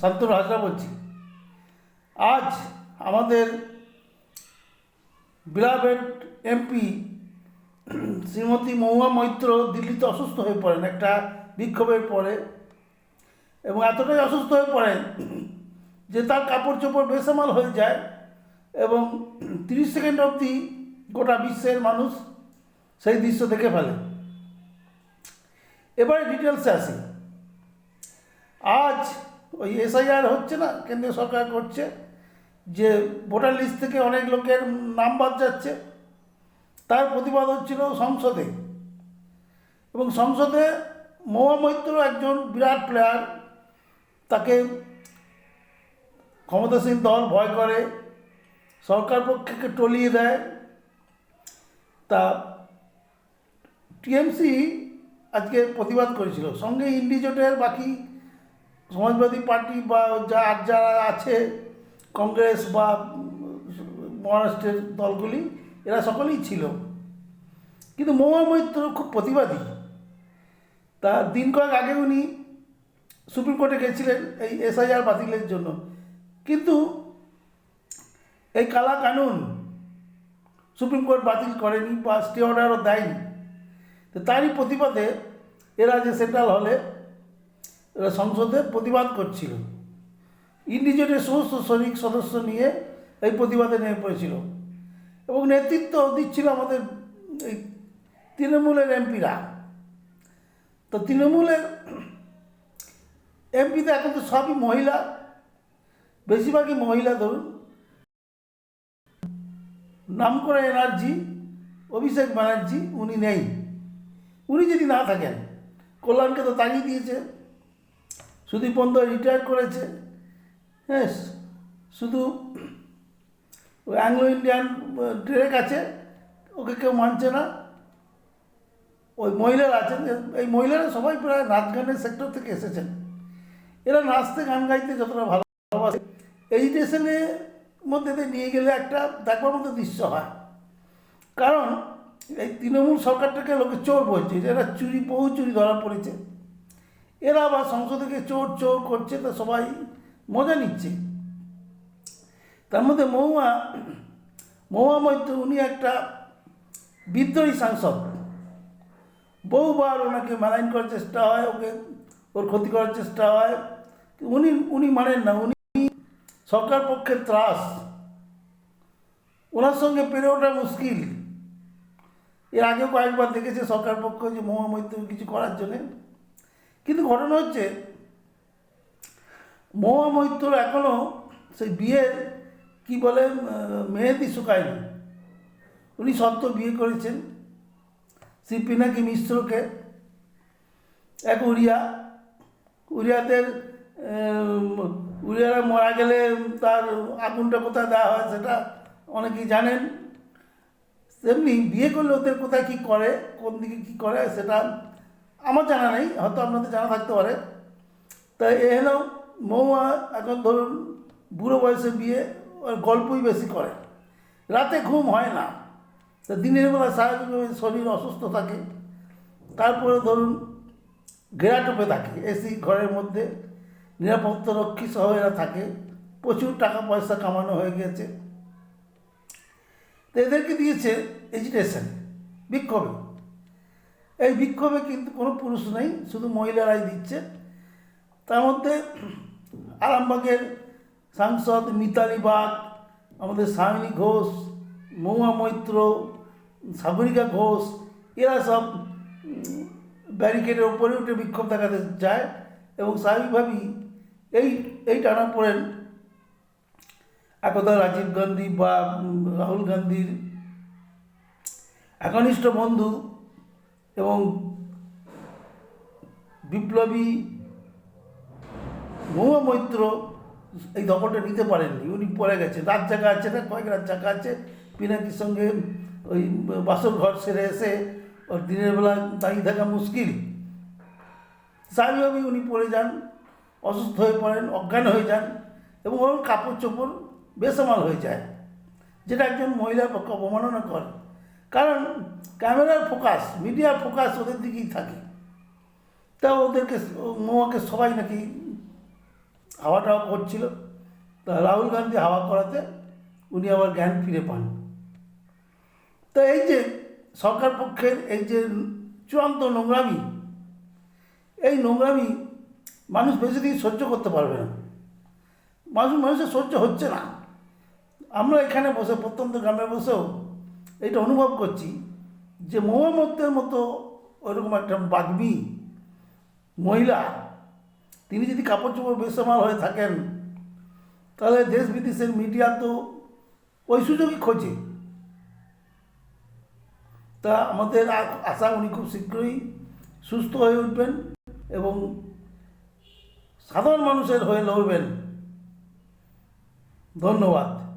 শান্তনু হাজরা বলছি। আজ আমাদের বিলাভেড এমপি শ্রীমতী মহুয়া মৈত্র দিল্লিতে অসুস্থ হয়ে পড়েন, একটা বিক্ষোভের পরে। এবং এতটাই অসুস্থ হয়ে পড়েন যে তার কাপড় চোপড় বেসামাল হয়ে যায় এবং তিরিশ সেকেন্ড অবধি গোটা বিশ্বের মানুষ সেই দৃশ্য দেখে ফেলে। এবারে ডিটেলসে আসি। আজ ওই এসআইআর হচ্ছে না, কেন্দ্রীয় সরকার করছে, যে ভোটার লিস্ট থেকে অনেক লোকের নাম বাদ যাচ্ছে। তার প্রতিবাদ হচ্ছিল সংসদে। এবং সংসদে মহুয়া মৈত্র একজন বিরাট প্লেয়ার তাকে ক্ষমতাসীন দল ভয় করে, সরকার পক্ষকে টলিয়ে দেয়। তা টিএমসি আজকে প্রতিবাদ করেছিল। সঙ্গে ইন্ডিজোটের বাকি সমাজবাদী পার্টি বা যা যারা আছে কংগ্রেস বা মহারাষ্ট্রের দলগুলি, এরা সকলেই ছিল। কিন্তু মহুয়া মৈত্র খুব প্রতিবাদী। তা দিন কয়েক আগে উনি সুপ্রিম কোর্টে গেছিলেন এই এসআইআর বাতিলের জন্য। কিন্তু এই কালা কানুন সুপ্রিম কোর্ট বাতিল করেনি বা স্টে অর্ডারও দেয়নি। তো তারই প্রতিবাদে এরা যে সেন্ট্রাল হলে সংসদে প্রতিবাদ করছিল। ইন্ডিজেটের সমস্ত শ্রমিক সদস্য নিয়ে এই প্রতিবাদে নেমে পড়েছিল। এবং নেতৃত্ব দিচ্ছিল আমাদের এই তৃণমূলের এমপিরা। তো তৃণমূলের এমপিতে এখন তো সবই মহিলা। বেশিরভাগই মহিলা ধরুন। নাম করা এনার্জি, অভিষেক ব্যানার্জি উনি নেই। উনি যদি না থাকেন, কল্যাণকে তো তাড়িয়ে দিয়েছে। সুদীপ রিটায়ার করেছে। হ্যাঁ শুধু অ্যাংলো ইন্ডিয়ান ট্রেক আছে, ওকে কেউ মানছে না। ওই মহিলারা আছেন, এই মহিলারা সবাই প্রায় নাচ গানের সেক্টর থেকে এসেছেন। এরা নাচতে, গান গাইতে যতটা ভালোবাসে, এই স্টেশনের মধ্যে নিয়ে গেলে একটা দেখবার মতো দৃশ্য হয়। কারণ এই তৃণমূল সরকারটাকে লোকে চোর বলছে, এরা চুরি, বহু চুরি ধরা পড়েছে। এরা আবার সংসদে গিয়ে চোর চোর করছে, তা সবাই মজা নিচ্ছে। তার মধ্যে মহুয়া মহুয়া মৈত্র, উনি একটা বিদ্রোহী সাংসদ। বহুবার ওনাকে মালাইন করার চেষ্টা হয়, ওকে, ওর ক্ষতি করার চেষ্টা হয়। উনি উনি মানেন না, উনি সরকার পক্ষের ত্রাস। ওনার সঙ্গে পেরে ওঠা মুশকিল। এর আগেও কয়েকবার দেখেছে সরকার পক্ষ যে মহুয়া মৈত্র কিছু করার জন্যে। কিন্তু ঘটনা হচ্ছে, মহুয়া মৈত্র এখনও সেই বিয়ের কি বলে মেহেদি শুকায়নি। উনি সত্য বিয়ে করেছেন। শ্রী পিনাকি মিশ্রকে। এক উড়িয়া, উড়িয়াদের উড়িয়ারা মারা গেলে তার আগুনটা কোথায় দেওয়া হয় সেটা অনেকেই জানেন। তেমনি বিয়ে করলে ওদের কোথায় কী করে, কোন দিকে কী করে সেটা আমার জানা নেই, হয়তো আপনাদের জানা থাকতে পারে। তাই এ হলো মৌয়া এখন ধরুন বুড়ো বয়সে বিয়ে, ওর গল্পই বেশি করে। রাতে ঘুম হয় না। তা দিনের বেলা স্বাভাবিকভাবে শরীর অসুস্থ থাকে। তারপরে ধরুন ঘেরাটোপে থাকে এসি ঘরের মধ্যে। নিরাপত্তা রক্ষী সহ এরা থাকে। প্রচুর টাকা পয়সা কামানো হয়ে গেছে। তো এদেরকে দিয়েছে এজিটেশন বিক্ষোভে। এই বিক্ষোভে কিন্তু কোনো পুরুষ নেই, শুধু মহিলারাই দিচ্ছে। তার মধ্যে আরামবাগের সাংসদ মিতালি বাগ, আমাদের সায়নী ঘোষ, মহুয়া মৈত্র, সাগরিকা ঘোষ, এরা সব ব্যারিকেডের ওপরে উঠে বিক্ষোভ দেখাতে যায় এবং স্বাভাবিকভাবেই এই এই টানা পড়েন একদা রাজীব গান্ধী বা রাহুল গান্ধীর একনিষ্ঠ বন্ধু এবং বিপ্লবী মহুয়া মৈত্র এই দখলটা নিতে পারেননি। উনি পড়ে গেছে। রাত জায়গা আছে না? কয়েক রাত জায়গা আছে। পিনাকির সঙ্গে ওই বাসর ঘর সেরে এসে ওর দিনের বেলা দাঁড়িয়ে থাকা মুশকিল। স্বাভাবিকভাবেই উনি পড়ে যান, অসুস্থ হয়ে পড়েন, অজ্ঞান হয়ে যান এবং ওর কাপড় চোপড় বেসামাল হয়ে যায়। যেটা একজন মহিলার পক্ষে অবমাননা করে কারণ ক্যামেরার ফোকাস, মিডিয়ার ফোকাস ওদের দিকেই থাকে। তা ওদেরকে মৌয়াকে সবাই নাকি হাওয়া টাওয়া করছিল। তা রাহুল গান্ধী হাওয়া করাতে উনি আবার জ্ঞান ফিরে পান। তো এই যে সরকার পক্ষের এই যে চূড়ান্ত নোংরামি, এই নোংরামি মানুষ বেশি দিন সহ্য করতে পারবে না। মানুষ, মানুষের সহ্য হচ্ছে না। আমরা এখানে বসে, প্রত্যন্ত গ্রামে বসেও এটা অনুভব করছি যে মোহাম্মদের মতো ওইরকম একটা বাগ্মী মহিলা, তিনি যদি কাপড় চোপড় বেসমাল হয়ে থাকেন, তাহলে দেশ বিদেশের মিডিয়া তো ওই সুযোগই খোঁজে। তা আমাদের আশা উনি খুব শীঘ্রই সুস্থ হয়ে উঠবেন এবং সাধারণ মানুষের হয়ে লড়বেন। ধন্যবাদ।